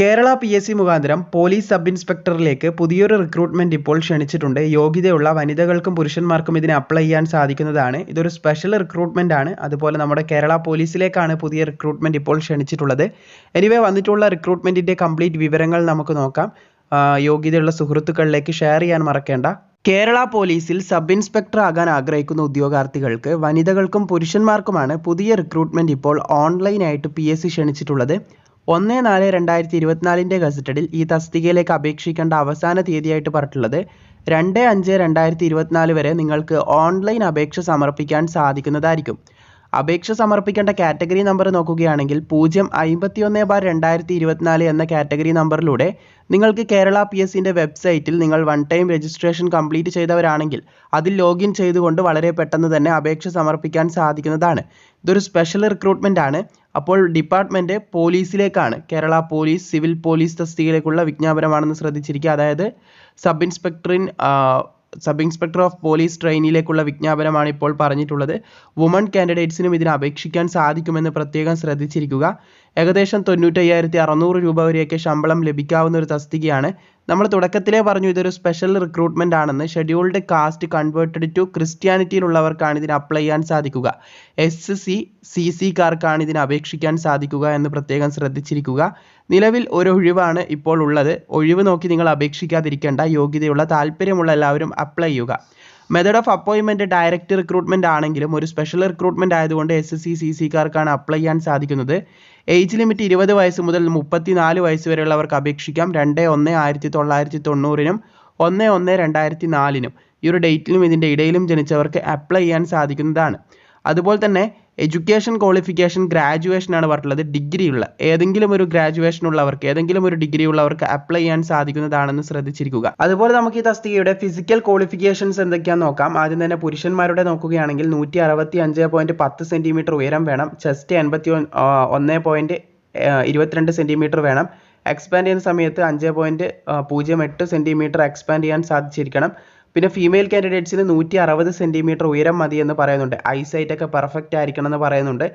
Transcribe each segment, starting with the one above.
Kerala P S C മുഖാന്തരം police sub ഇൻസ്പെക്ടറിലേക്ക് പുതിയൊരു റിക്രൂട്ട്മെന്റ് ഇപ്പോൾ ക്ഷണിച്ചിട്ടുണ്ട്. യോഗ്യതയുള്ള വനിതകൾക്കും പുരുഷന്മാർക്കും ഇതിന് അപ്ലൈ ചെയ്യാൻ സാധിക്കുന്നതാണ്. ഇതൊരു സ്പെഷ്യൽ റിക്രൂട്ട്മെന്റ് ആണ്. അതുപോലെ നമ്മുടെ കേരള പോലീസിലേക്കാണ് പുതിയ റിക്രൂട്ട്മെന്റ് ഇപ്പോൾ ക്ഷണിച്ചിട്ടുള്ളത്. എനിവേ വന്നിട്ടുള്ള റിക്രൂട്ട്മെന്റിന്റെ കംപ്ലീറ്റ് വിവരങ്ങൾ നമുക്ക് നോക്കാം. യോഗ്യതയുള്ള സുഹൃത്തുക്കളിലേക്ക് ഷെയർ ചെയ്യാൻ മറക്കേണ്ട. കേരള പോലീസിൽ സബ് ഇൻസ്പെക്ടർ ആകാൻ ആഗ്രഹിക്കുന്ന ഉദ്യോഗാർത്ഥികൾക്ക് വനിതകൾക്കും പുരുഷന്മാർക്കുമാണ് പുതിയ റിക്രൂട്ട്മെന്റ് ഇപ്പോൾ ഓൺലൈനായിട്ട് പി എസ് സി ക്ഷണിച്ചിട്ടുള്ളത്. ഒന്ന് നാല് രണ്ടായിരത്തി ഇരുപത്തിനാലിന്റെ ഗസറ്റഡിൽ ഈ തസ്തികയിലേക്ക് അപേക്ഷിക്കേണ്ട അവസാന തീയതിയായിട്ട് പറഞ്ഞിട്ടുള്ളത് രണ്ട് അഞ്ച് രണ്ടായിരത്തി ഇരുപത്തിനാല് വരെ നിങ്ങൾക്ക് ഓൺലൈൻ അപേക്ഷ സമർപ്പിക്കാൻ സാധിക്കുന്നതായിരിക്കും. അപേക്ഷ സമർപ്പിക്കേണ്ട കാറ്റഗറി നമ്പർ നോക്കുകയാണെങ്കിൽ പൂജ്യം അമ്പത്തി ഒന്ന് ബാർ രണ്ടായിരത്തി ഇരുപത്തിനാല് എന്ന കാറ്റഗറി നമ്പറിലൂടെ നിങ്ങൾക്ക് കേരള പി എസ് സിന്റെ വെബ്സൈറ്റിൽ നിങ്ങൾ വൺ ടൈം രജിസ്ട്രേഷൻ കംപ്ലീറ്റ് ചെയ്തവരാണെങ്കിൽ അതിൽ ലോഗിൻ ചെയ്തുകൊണ്ട് വളരെ പെട്ടെന്ന് തന്നെ അപേക്ഷ സമർപ്പിക്കാൻ സാധിക്കുന്നതാണ്. ഇതൊരു സ്പെഷ്യൽ റിക്രൂട്ട്മെന്റ് ആണ് അപ്പോൾ ഡിപ്പാർട്ട്മെന്റ് പോലീസിലേക്കാണ്. കേരള പോലീസ് സിവിൽ പോലീസ് തസ്തികയിലേക്കുള്ള വിജ്ഞാപനമാണെന്ന് ശ്രദ്ധിച്ചിരിക്കുക. അതായത് സബ് ഇൻസ്പെക്ടറിൻ സബ് ഇൻസ്പെക്ടർ ഓഫ് പോലീസ് ട്രെയിനിലേക്കുള്ള വിജ്ഞാപനമാണ് ഇപ്പോൾ പറഞ്ഞിട്ടുള്ളത്. വുമൺ കാൻഡിഡേറ്റ്സിനും ഇതിന് അപേക്ഷിക്കാൻ സാധിക്കുമെന്ന് പ്രത്യേകം ശ്രദ്ധിച്ചിരിക്കുക. ഏകദേശം തൊണ്ണൂറ്റയ്യായിരത്തി അറുന്നൂറ് രൂപ വരെയൊക്കെ ശമ്പളം ലഭിക്കാവുന്ന ഒരു തസ്തികയാണ്. നമ്മൾ തുടക്കത്തിലേ പറഞ്ഞു ഇതൊരു സ്പെഷ്യൽ റിക്രൂട്ട്മെന്റ് ആണെന്ന്. ഷെഡ്യൂൾഡ് കാസ്റ്റ് കൺവേർട്ടഡ് ടു ക്രിസ്ത്യാനിറ്റിയിലുള്ളവർക്കാണ് ഇതിന് അപ്ലൈ ചെയ്യാൻ സാധിക്കുക. എസ് സി സി സിക്കാർക്കാണ് ഇതിന് അപേക്ഷിക്കാൻ സാധിക്കുക എന്ന് പ്രത്യേകം ശ്രദ്ധിച്ചിരിക്കുക. നിലവിൽ ഒരു ഒഴിവാണ് ഇപ്പോൾ ഉള്ളത്. ഒഴിവ് നോക്കി നിങ്ങൾ അപേക്ഷിക്കാതിരിക്കേണ്ട. യോഗ്യതയുള്ള താല്പര്യമുള്ള എല്ലാവരും അപ്ലൈ ചെയ്യുക. മെത്തേഡ് ഓഫ് അപ്പോയിൻമെന്റ് ഡയറക്റ്റ് റിക്രൂട്ട്മെന്റ് ആണെങ്കിലും ഒരു സ്പെഷ്യൽ റിക്രൂട്ട്മെന്റ് ആയതുകൊണ്ട് എസ് എസ് സി സി സിക്കാർക്കാണ് അപ്ലൈ ചെയ്യാൻ സാധിക്കുന്നത്. ഏജ് ലിമിറ്റ് ഇരുപത് വയസ്സ് മുതൽ മുപ്പത്തിനാല് വയസ്സ് വരെയുള്ളവർക്ക് അപേക്ഷിക്കാം. രണ്ട് ഒന്ന് ആയിരത്തി തൊള്ളായിരത്തി തൊണ്ണൂറിനും ഒന്ന് ഒന്ന് രണ്ടായിരത്തി നാലിനും. ഈ ഒരു ഡേറ്റിലും ഇതിന്റെ ഇടയിലും ജനിച്ചവർക്ക് അപ്ലൈ ചെയ്യാൻ സാധിക്കുന്നതാണ്. അതുപോലെ തന്നെ എഡ്യൂക്കേഷൻ ക്വാളിഫിക്കേഷൻ ഗ്രാജുവേഷൻ ആണ് പറഞ്ഞിട്ടുള്ളത്. ഡിഗ്രി ഉള്ള. ഏതെങ്കിലും ഒരു ഗ്രാജുവേഷൻ ഉള്ളവർക്ക് ഏതെങ്കിലും ഒരു ഡിഗ്രി ഉള്ളവർക്ക് അപ്ലൈ ചെയ്യാൻ സാധിക്കുന്നതാണെന്ന് ശ്രദ്ധിച്ചിരിക്കുക. അതുപോലെ നമുക്ക് ഈ തസ്തികയുടെ ഫിസിക്കൽ ക്വാളിഫിക്കേഷൻസ് എന്തൊക്കെയാണെന്ന് നോക്കാം. ആദ്യം തന്നെ പുരുഷന്മാരുടെ നോക്കുകയാണെങ്കിൽ നൂറ്റി അറുപത്തി അഞ്ച് പോയിന്റ് പത്ത് സെന്റിമീറ്റർ ഉയരം വേണം. ചെസ്റ്റ് എൺപത്തി ഒന്ന് പോയിന്റ് ഇരുപത്തിരണ്ട് സെന്റിമീറ്റർ വേണം. എക്സ്പാൻഡ് ചെയ്യുന്ന സമയത്ത് അഞ്ച് പോയിന്റ് പൂജ്യം എട്ട് സെന്റിമീറ്റർ എക്സ്പാൻഡ് ചെയ്യാൻ സാധിച്ചിരിക്കണം. പിന്നെ ഫീമെയിൽ കാൻഡിഡേറ്റ്സിന് നൂറ്റി അറുപത് സെന്റിമീറ്റർ ഉയരം മതി എന്ന് പറയുന്നുണ്ട്. ഐസൈറ്റ് ഒക്കെ പെർഫെക്റ്റ് ആയിരിക്കണം എന്ന് പറയുന്നുണ്ട്.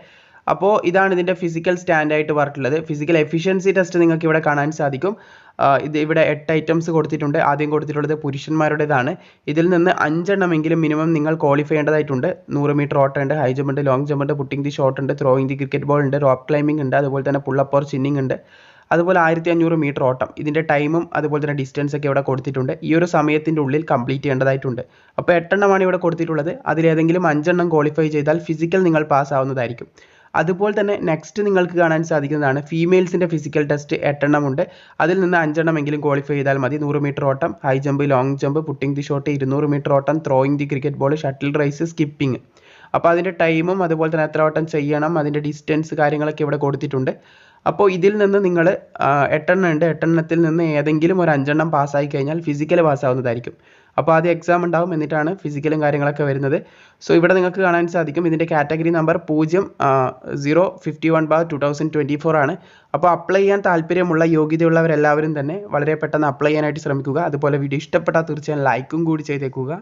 അപ്പോൾ ഇതാണ് ഇതിന്റെ ഫിസിക്കൽ സ്റ്റാൻഡായിട്ട് പറഞ്ഞിട്ടുള്ളത്. ഫിസിക്കൽ എഫിഷ്യൻസി ടെസ്റ്റ് നിങ്ങൾക്ക് ഇവിടെ കാണാൻ സാധിക്കും. ഇത് ഇവിടെ എട്ട് ഐറ്റംസ് കൊടുത്തിട്ടുണ്ട്. ആദ്യം കൊടുത്തിട്ടുള്ളത് പുരുഷന്മാരുടേതാണ്. ഇതിൽ നിന്ന് അഞ്ചെണ്ണമെങ്കിലും മിനിമം നിങ്ങൾ ക്വാളിഫൈ ചെയ്യേണ്ടതായിട്ടുണ്ട്. നൂറ് മീറ്റർ ഓട്ടമുണ്ട് ഹൈ ജമ്പ് ഉണ്ട് ലോങ് ജമ്പ് ഉണ്ട് പുട്ടിംഗ് ദി ഷോട്ട് ഉണ്ട് ത്രോയിങ് ദി ക്രിക്കറ്റ് ബോൾ ഉണ്ട് റോക്ക് ക്ലൈമ്പിംഗ് ഉണ്ട് അതുപോലെ തന്നെ പുള്ളപ്പോർ ചിന്നിങ് ഉണ്ട്. അതുപോലെ ആയിരത്തി അഞ്ഞൂറ് മീറ്റർ ഓട്ടം ഇതിന്റെ ടൈമും അതുപോലെ തന്നെ ഡിസ്റ്റൻസ് ഒക്കെ ഇവിടെ കൊടുത്തിട്ടുണ്ട്. ഈ ഒരു സമയത്തിന്റെ ഉള്ളിൽ കംപ്ലീറ്റ് ചെയ്യേണ്ടതായിട്ടുണ്ട്. അപ്പോൾ എട്ടെണ്ണമാണ് ഇവിടെ കൊടുത്തിട്ടുള്ളത്. അതിലേതെങ്കിലും അഞ്ചെണ്ണം ക്വാളിഫൈ ചെയ്താൽ ഫിസിക്കൽ നിങ്ങൾ പാസ് ആവുന്നതായിരിക്കും. അതുപോലെ തന്നെ നെക്സ്റ്റ് നിങ്ങൾക്ക് കാണാൻ സാധിക്കുന്നതാണ് ഫീമെയിൽസിന്റെ ഫിസിക്കൽ ടെസ്റ്റ് എട്ടെണ്ണം ഉണ്ട് അതിൽ നിന്ന് അഞ്ചെണ്ണമെങ്കിലും ക്വാളിഫൈ ചെയ്താൽ മതി. നൂറ് മീറ്റർ ഓട്ടം high jump long jump putting the shot ഇരുന്നൂറ് മീറ്റർ ഓട്ടം throwing the cricket ball shuttle race skipping അപ്പോൾ അതിന്റെ ടൈമും അതുപോലെ തന്നെ എത്ര വട്ടം ചെയ്യണം അതിന്റെ ഡിസ്റ്റൻസ് കാര്യങ്ങളൊക്കെ ഇവിടെ കൊടുത്തിട്ടുണ്ട്. അപ്പോൾ ഇതിൽ നിന്ന് നിങ്ങൾ എട്ടെണ്ണം ഉണ്ട്. എട്ടെണ്ണത്തിൽ നിന്ന് ഏതെങ്കിലും ഒരു അഞ്ചെണ്ണം പാസ്സായി കഴിഞ്ഞാൽ ഫിസിക്കൽ പാസ്സാവുന്നതായിരിക്കും. അപ്പോൾ ആദ്യം എക്സാം ഉണ്ടാവും. എന്നിട്ടാണ് ഫിസിക്കലും കാര്യങ്ങളൊക്കെ വരുന്നത്. സോ ഇവിടെ നിങ്ങൾക്ക് കാണാൻ സാധിക്കും. ഇതിന്റെ കാറ്റഗറി നമ്പർ പൂജ്യം zero fifty one bar two thousand twenty four ആണ്. അപ്പോൾ അപ്ലൈ ചെയ്യാൻ താല്പര്യമുള്ള യോഗ്യതയുള്ളവരെല്ലാവരും തന്നെ വളരെ പെട്ടെന്ന് അപ്ലൈ ചെയ്യാനായിട്ട് ശ്രമിക്കുക. അതുപോലെ വീഡിയോ ഇഷ്ടപ്പെട്ടാൽ തീർച്ചയായും ലൈക്കും കൂടി ചെയ്തേക്കുക.